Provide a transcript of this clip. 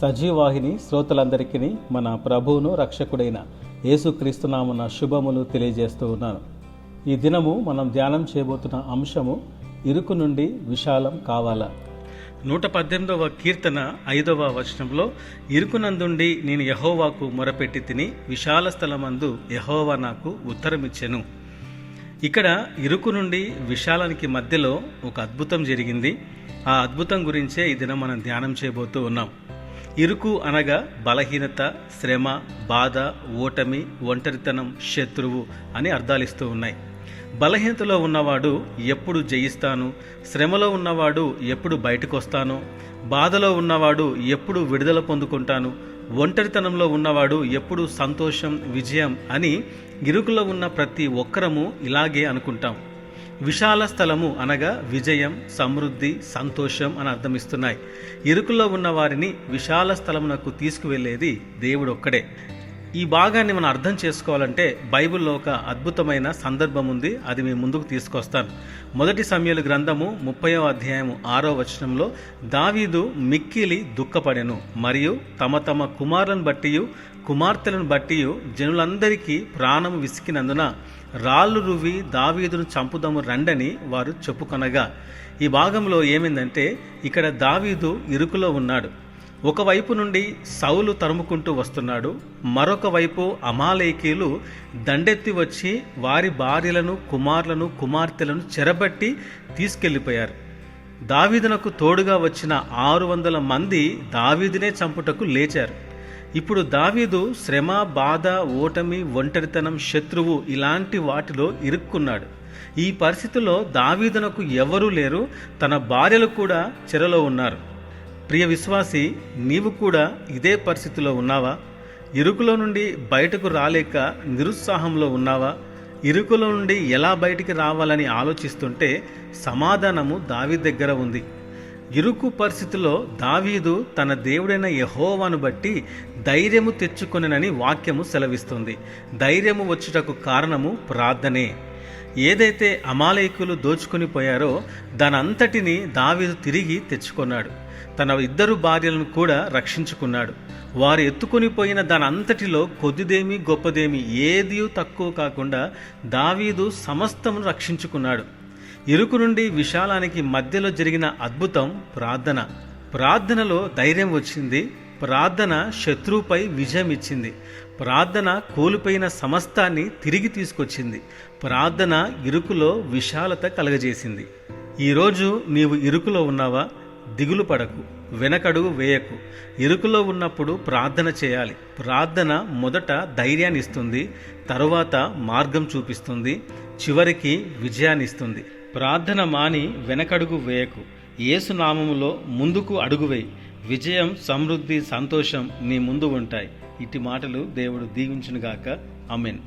సజీవాహిని శ్రోతలందరికీ మన ప్రభువును రక్షకుడైన యేసుక్రీస్తునామన శుభములు తెలియజేస్తూ ఉన్నాను. ఈ దినము మనం ధ్యానం చేయబోతున్న అంశము ఇరుకు నుండి విశాలం కావాలా? నూట పద్దెనిమిదవ కీర్తన ఐదవ వచనంలో ఇరుకునందుండి నేను యహోవాకు మొరపెట్టి తిని విశాల స్థలమందు యహోవా నాకు ఉత్తరమిచ్చెను. ఇక్కడ ఇరుకు నుండి విశాలానికి మధ్యలో ఒక అద్భుతం జరిగింది. ఆ అద్భుతం గురించే ఈ దినం మనం ధ్యానం చేయబోతూ ఉన్నాం. ఇరుకు అనగా బలహీనత శ్రమ బాధ ఓటమి ఒంటరితనం శత్రువు అని అర్థాలిస్తూ ఉన్నాయి. బలహీనతలో ఉన్నవాడు ఎప్పుడు జయిస్తాను? శ్రమలో ఉన్నవాడు ఎప్పుడు బయటకు వస్తాను బాధలో ఉన్నవాడు ఎప్పుడు విడుదల పొందుకుంటాను? ఒంటరితనంలో ఉన్నవాడు ఎప్పుడు సంతోషం విజయం అని ఇరుకులో ఉన్న ప్రతి ఒక్కరము ఇలాగే అనుకుంటాం. విశాల స్థలము అనగా విజయం సమృద్ధి సంతోషం అని అర్థమిస్తున్నాయి ఇరుకులో ఉన్న వారిని విశాల స్థలమునకు తీసుకువెళ్ళేది దేవుడు ఒక్కడే ఈ భాగాన్ని మనం అర్థం చేసుకోవాలంటే బైబిల్లో ఒక అద్భుతమైన సందర్భం ఉంది. అది మీ ముందుకు తీసుకొస్తాను మొదటి సమయాలు గ్రంథము ముప్పయో అధ్యాయము ఆరో వచనంలో దావీదు మిక్కిలి దుఃఖపడెను మరియు తమ తమ కుమారులను బట్టి కుమార్తెలను బట్టి జనులందరికీ ప్రాణము విసికినందున రాళ్ళు రువ్వి దావీదును చంపుదము రండని వారు చెప్పుకొనగా. ఈ భాగంలో ఏమైందంటే ఇక్కడ దావీదు ఇరుకులో ఉన్నాడు. ఒకవైపు నుండి సౌలు తరుముకుంటూ వస్తున్నాడు మరొక వైపు అమాలేకీలు దండెత్తి వచ్చి వారి భార్యలను కుమారులను కుమార్తెలను చెరబట్టి తీసుకెళ్ళిపోయారు. దావీదునకు తోడుగా వచ్చిన ఆరు వందల మంది దావీదునే చంపుటకు లేచారు. ఇప్పుడు దావీదు శ్రమ బాధ ఓటమి ఒంటరితనం శత్రువు ఇలాంటి వాటిలో ఇరుక్కున్నాడు. ఈ పరిస్థితిలో దావీదునకు ఎవరూ లేరు తన భార్యలు కూడా చెరలో ఉన్నారు. ప్రియ విశ్వాసి నీవు కూడా ఇదే పరిస్థితిలో ఉన్నావా? ఇరుకులో నుండి బయటకు రాలేక నిరుత్సాహంలో ఉన్నావా? ఇరుకులో నుండి ఎలా బయటికి రావాలని ఆలోచిస్తుంటే సమాధానము దావి దగ్గర ఉంది. ఇరుకు పరిస్థితిలో దావీదు తన దేవుడైన యహోవాను బట్టి ధైర్యము తెచ్చుకొనని వాక్యము సెలవిస్తుంది. ధైర్యము వచ్చుటకు కారణము ప్రార్థనే. ఏదైతే అమాలయకులు దోచుకుని పోయారో దానంతటిని దావీదు తిరిగి తెచ్చుకున్నాడు. తన ఇద్దరు భార్యలను కూడా రక్షించుకున్నాడు. వారు ఎత్తుకొని పోయిన దానంతటిలో కొద్దిదేమి గొప్పదేమి ఏది తక్కువ కాకుండా దావీదు సమస్తమును రక్షించుకున్నాడు. ఇరుకు నుండి విశాలానికి మధ్యలో జరిగిన అద్భుతం ప్రార్థన. ప్రార్థనలో ధైర్యం వచ్చింది. ప్రార్థన శత్రువుపై విజయం ఇచ్చింది ప్రార్థన కోల్పోయిన సమస్తాన్ని తిరిగి తీసుకొచ్చింది. ప్రార్థన ఇరుకులో విశాలత కలగజేసింది. ఈరోజు నీవు ఇరుకులో ఉన్నావా? దిగులు పడకు వెనకడుగు వేయకు. ఇరుకులో ఉన్నప్పుడు ప్రార్థన చేయాలి. ప్రార్థన మొదట ధైర్యాన్ని ఇస్తుంది తరువాత మార్గం చూపిస్తుంది చివరికి విజయాన్ని ఇస్తుంది ప్రార్థన మాని వెనకడుగు వేయకు. ఏసునామములో ముందుకు అడుగు వేయి విజయం సమృద్ధి సంతోషం నీ ముందు ఉంటాయి. ఇటు మాటలు దేవుడు దీవించునుగాక. అమెన్